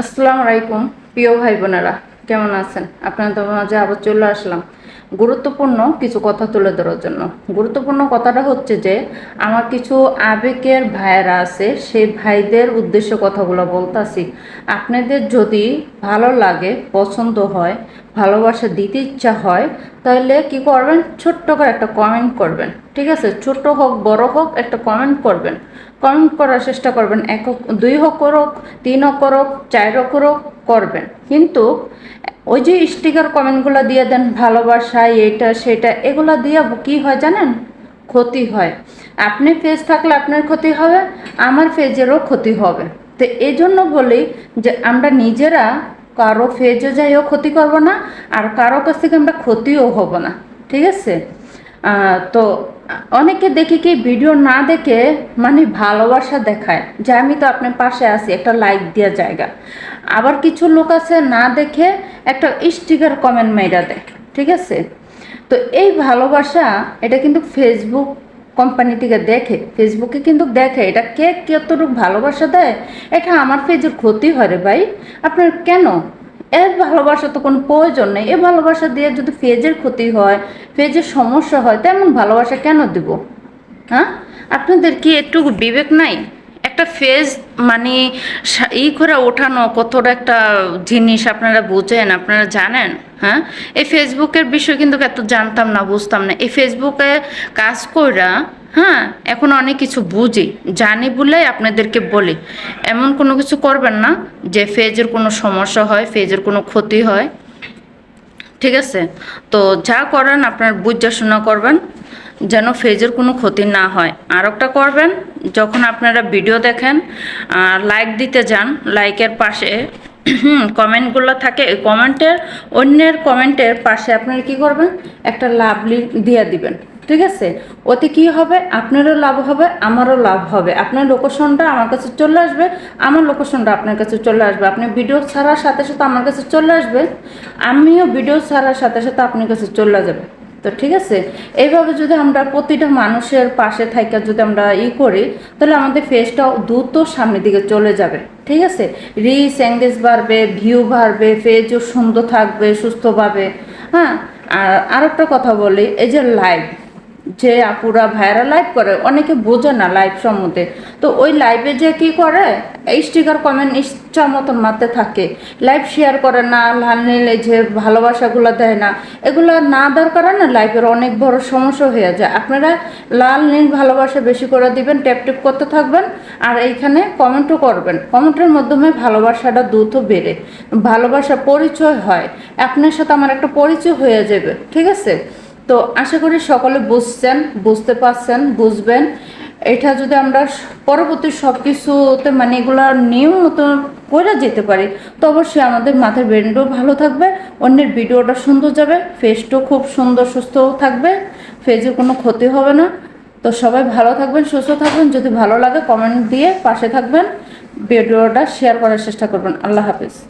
আসসালামু আলাইকুম প্রিয় ভাই বোনেরা কেমন আছেন? আপনাদের মাঝে আবার চলে আসলাম। গুরুত্বপূর্ণ কিছু কথা তুলে ধরার জন্য। গুরুত্বপূর্ণ কথাটা হচ্ছে যে, আমার কিছু আবেগের ভাইয়েরা আছে, সেই ভাইদের উদ্দেশ্যে কথাগুলো বলতাছি। আপনাদের যদি ভালো লাগে, পছন্দ হয়, ভালোবাসা দিতে ইচ্ছা হয়, তাহলে কি করবেন? ছোট্ট করে একটা কমেন্ট করবেন। ঠিক আছে? ছোট হোক, বড় হোক, একটা কমেন্ট করবেন। কমেন্ট করার চেষ্টা করবেন। এক হোক, দুই হোক করুক, তিন হোক করুক, চার হোক করবেন। কিন্তু ওই যে স্টিকার কমেন্টগুলো দিয়ে দেন, ভালোবাসা, এটা, সেটা, এগুলো দিয়ে কী হয় জানেন? ক্ষতি হয়। আপনি ফেজ থাকলে আপনার ক্ষতি হবে, আমার ফেজেরও ক্ষতি হবে। তো এই জন্য বলি যে আমরা নিজেরা কারও ফেজে যাইও ক্ষতি করব না, আর কারও কাছ থেকে আমরা ক্ষতিও হব না। ঠিক আছে? তো অনেকে দেখি কি ভিডিও না দেখে মানে ভালোবাসা দেখায়। যে আমি তো আপনার পাশে আছি, একটা লাইক দেওয়া জায়গা। আবার কিছু লোক আছে না দেখে একটা স্টিকার কমেন্ট মেয়েরা দেয়, ঠিক আছে? তো এই ভালোবাসা, এটা কিন্তু ফেসবুক কোম্পানি থেকে দেখে। ফেসবুকে কিন্তু দেখে, এটা কে কতটুকু ভালোবাসা দেয়? এটা আমার পেজের ক্ষতি হয় রে ভাই। আপনার কেন? এর ভালোবাসা তো কোনো প্রয়োজন নেই। এ ভালোবাসা দিয়ে যদি ফেজের ক্ষতি হয়, ফেজের সমস্যা হয়, তেমন ভালোবাসা কেন দেবো? হ্যাঁ? আপনাদের কি একটু বিবেক নাই? একটা ফেজ মানে ই করে ওঠানো কতটা একটা জিনিস আপনারা বুঝেন, আপনারা জানেন? হ্যাঁ? এই ফেসবুকের বিষয় কিন্তু এত জানতাম না, বুঝতাম না। এই ফেসবুকে কাজ কইরা হ্যাঁ এখন অনেক কিছু বুঝি, জানি বলেই আপনাদেরকে বলি। এমন কোনো কিছু করবেন না যে ফেজের কোনো সমস্যা হয়, ফেজের কোনো ক্ষতি হয়। ঠিক আছে? তো যা করেন, আপনার বুঝাশোনা করবেন। যেন ফেজের কোনো ক্ষতি না হয়। আর একটা করবেন, যখন আপনারা ভিডিও দেখেন আর লাইক দিতে যান লাইকের পাশে কমেন্টগুলো থাকে, এই কমেন্টের অন্যের কমেন্টের পাশে আপনারা কি করবেন? একটা লাভলি দিয়ে দিবেন, ঠিক আছে? ওতে কি হবে? আপনারও লাভ হবে, আমারও লাভ হবে। আপনার লোকেশনটা আমার কাছে চলে আসবে, আমার লোকেশনটা আপনার কাছে চলে আসবে। আপনি ভিডিও ছাড়ার সাথে সাথে আমার কাছে চলে আসবে, আমিও ভিডিও ছাড়ার সাথে সাথে আপনার কাছে চলে যাবে। তো ঠিক আছে? এইভাবে যদি আমরা প্রতিটা মানুষের পাশে থাকা যদি আমরা ই করি, তাহলে আমাদের ফেসটা দ্রুত সামনের দিকে চলে যাবে। ঠিক আছে? রিস এঙ্গেজ বাড়বে ভিউ বাড়বে ফেজও সুন্দর থাকবে সুস্থভাবে হ্যাঁ? আর আরেকটা কথা বলি, এই যে লাইভ যে আপুরা ভাইরা লাইভ করে, অনেকে বোঝে না লাইভ সম্বন্ধে। তো ওই লাইভে যে কি করে, এই স্টিকার কমেন্ট ইচ্ছা মতন মারতে থাকে। লাইভ শেয়ার করে না, লাল যে ভালোবাসাগুলো দেয় না। এগুলো না দরকার না লাইভের অনেক বড় সমস্যা হয়ে যায়। আপনারা লাল নীল ভালোবাসা বেশি করে দিবেন ট্যাপ ট্যাপ করতে থাকবেন, আর এইখানে কমেন্টও করবেন। কমেন্টের মাধ্যমে ভালোবাসাটা দ্রুত বেড়ে। ভালোবাসা পরিচয় হয়। আপনার সাথে আমার একটা পরিচয় হয়ে যাবে। ঠিক আছে? তো আশা করি সকলে বুঝছেন, বুঝতে পারছেন, বুঝবেন। এটা যদি আমরা পরবর্তী সব কিছুতে মানে এগুলো নিয়ম মতো করে যেতে পারি, তো অবশ্যই আমাদের মাথার ব্রেনটাও ভালো থাকবে, অন্যের ভিডিওটা সুন্দর যাবে ফেসটাও খুব সুন্দর সুস্থ থাকবে ফেজের কোনো ক্ষতি হবে না। তো সবাই ভালো থাকবেন, সুস্থ থাকবেন, যদি ভালো লাগে কমেন্ট দিয়ে পাশে থাকবেন ভিডিওটা শেয়ার করার চেষ্টা করবেন। আল্লাহ হাফিজ।